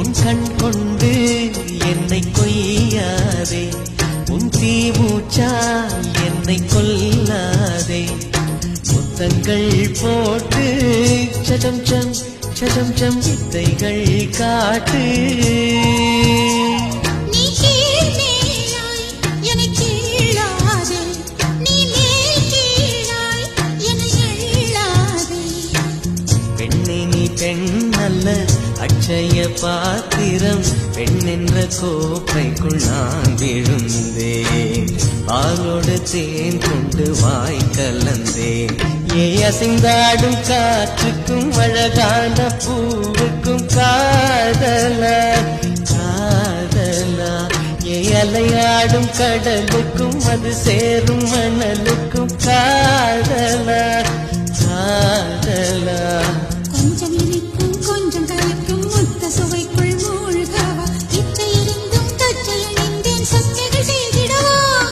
உன் கண் கொண்டு என்னை கொய்யாதே. உன் தீ மூச்சா என்னை கொல்லாதே. முத்தங்கள் போட்டு சதம் சம் சதம் சம் வித்தைகள் காட்டு. பெண் அல்ல அச்சய பாத்திரம் பெண் என்ற கோப்பைக்குள் நான் விழுந்தேன். பாலோடு தேன் கொண்டு வாய் கலந்தேன். ஏ அசைந்தாடும் காற்றுக்கும் அழகான பூவுக்கும் காதலா காதலா. ஏ அலையாடும் கடலுக்கும் அது சேரும் மணலுக்கும் கா